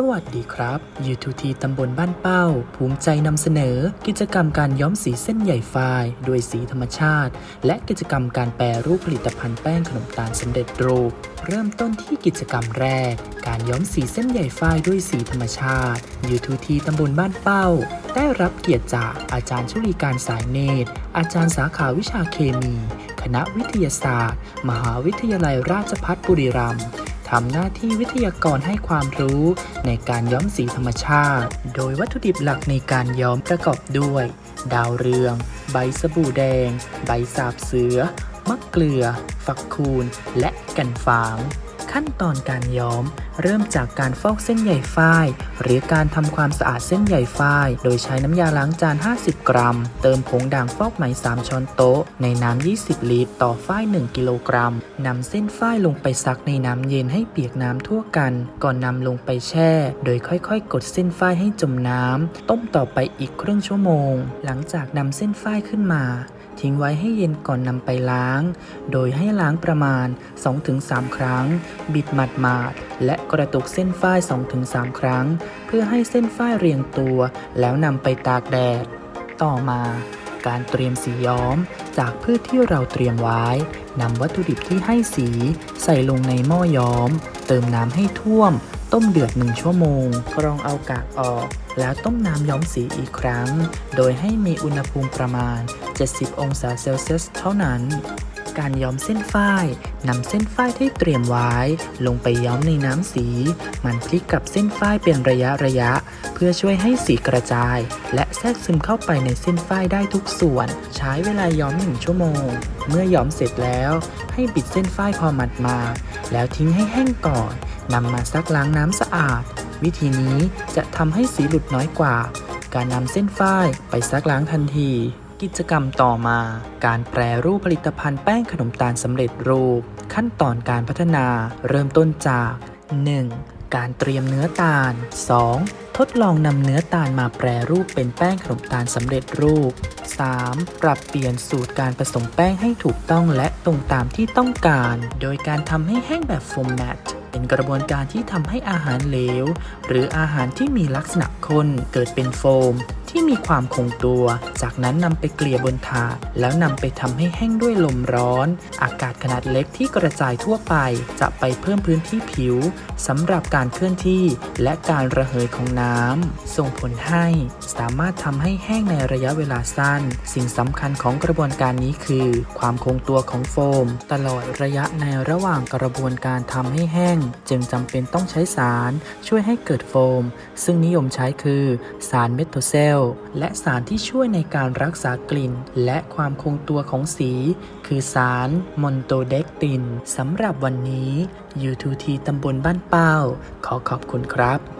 สวัสดีครับ U2T ตำบลบ้านเป้า ภูมิใจนำเสนอ กิจกรรมการย้อมสีเส้นใหญ่ฝ้ายด้วยสีธรรมชาติ และกิจกรรมการแปรรูปผลิตภัณฑ์แป้งขนมตาลสำเร็จรูป เริ่มต้นที่กิจกรรมแรก การย้อมสีเส้นใหญ่ฝ้ายด้วยสีธรรมชาติ U2T ตำบลบ้านเป้า ได้รับเกียรติจากอาจารย์ชุลีการสายเนตร อาจารย์สาขาวิชาเคมี คณะวิทยาศาสตร์ มหาวิทยาลัยราชภัฏบุรีรัมย์ ทำหน้าที่วิทยากรให้ความรู้ในการย้อมสีธรรมชาติ โดยวัตถุดิบหลักในการย้อมประกอบด้วย ดาวเรือง ใบสบู่แดง ใบสาบเสือ มะเกลือ ฝักคูน และกันฝาง ขั้นตอนการย้อม เริ่มจากการฟอกเส้นใยฝ้าย หรือการทำความสะอาดเส้นใยฝ้าย โดยใช้น้ำยาล้างจาน 50 กรัม เติมผงด่างฟอกไหม 3 ช้อนโต๊ะ ในน้ำ 20 ลิตร ต่อฝ้าย 1 กิโลกรัมนำเส้นฝ้ายลงไปซักในน้ำเย็นให้เปียกน้ำทั่วกัน ก่อนนำลงไปแช่ โดยค่อยๆ กดเส้นฝ้ายให้จมน้ำต้มต่อไปอีกครึ่งชั่วโมง หลังจากนำเส้นฝ้ายขึ้นมา ทิ้งไว้ให้เย็นก่อนนำไปล้าง โดยให้ล้างประมาณ 2-3 ครั้ง บิดหมาดๆ และกระตุกเส้นฝ้าย 2-3 ครั้ง เพื่อให้เส้นฝ้ายเรียงตัว แล้วนำไปตากแดด ต่อมา การเตรียมสีย้อม จากพืชที่เราเตรียมไว้นำวัตถุดิบที่ให้สี ใส่ลงในหม้อย้อม เติมน้ำให้ท่วม ต้มเดือดหนึ่งชั่วโมง กรองเอากากออก แล้วต้มน้ำย้อมสีอีกครั้ง โดยให้มีอุณหภูมิประมาณ 70 องศาเซลเซียสเท่านั้น การย้อมเส้นฝ้ายนำเส้นฝ้ายที่เตรียมไว้ ลงไปย้อมในน้ำสี มันพลิกกับเส้นฝ้ายเป็นระยะระยะ เพื่อช่วยให้สีกระจาย และแทรกซึมเข้าไปในเส้นฝ้ายได้ทุกส่วน ใช้เวลาย้อมหนึ่งชั่วโมง เมื่อย้อมเสร็จแล้ว ให้บิดเส้นฝ้ายพอหมัดมา แล้วทิ้งให้แห้งก่อนนำมาซักล้างน้ำสะอาด วิธีนี้จะทำให้สีหลุดน้อยกว่า การนำเส้นฝ้ายไปซักล้างทันที กิจกรรมต่อมา การแปรรูปผลิตภัณฑ์แป้งขนมตาลสำเร็จรูป ขั้นตอนการพัฒนาเริ่มต้นจาก 1. การเตรียมเนื้อตาล 2. ทดลองนำเนื้อตาลมาแปรรูปเป็นแป้งขนมตาลสำเร็จรูป 3. ปรับเปลี่ยนสูตรการผสมแป้งให้ถูกต้องและตรงตามที่ต้องการ โดยการทำให้แห้งแบบโฟมแมตเป็นกระบวนการที่ทำให้อาหารเหลว หรืออาหารที่มีลักษณะข้นเกิดเป็นโฟม ที่มีความคงตัว จากนั้นนำไปเกลี่ยบนถาดแล้วนำไปทำให้แห้งด้วยลมร้อน อากาศขนาดเล็กที่กระจายทั่วไป จะไปเพิ่มพื้นที่ผิวสำหรับการเคลื่อนที่ และการระเหยของน้ำส่งผลให้สามารถทำให้แห้งในระยะเวลาสั้น สิ่งสำคัญของกระบวนการนี้คือ ความคงตัวของโฟม ตลอดระยะในระหว่างกระบวนการทำให้แห้ง จึงจำเป็นต้องใช้สาร ช่วยให้เกิดโฟม ซึ่งนิยมใช้คือสารเมทโทเซลและสารที่ช่วยในการรักษากลิ่น และความคงตัวของสี คือสารมอนโตเดกตินสำหรับวันนี้ U2T ตำบลบ้านเป้า ขอขอบคุณครับ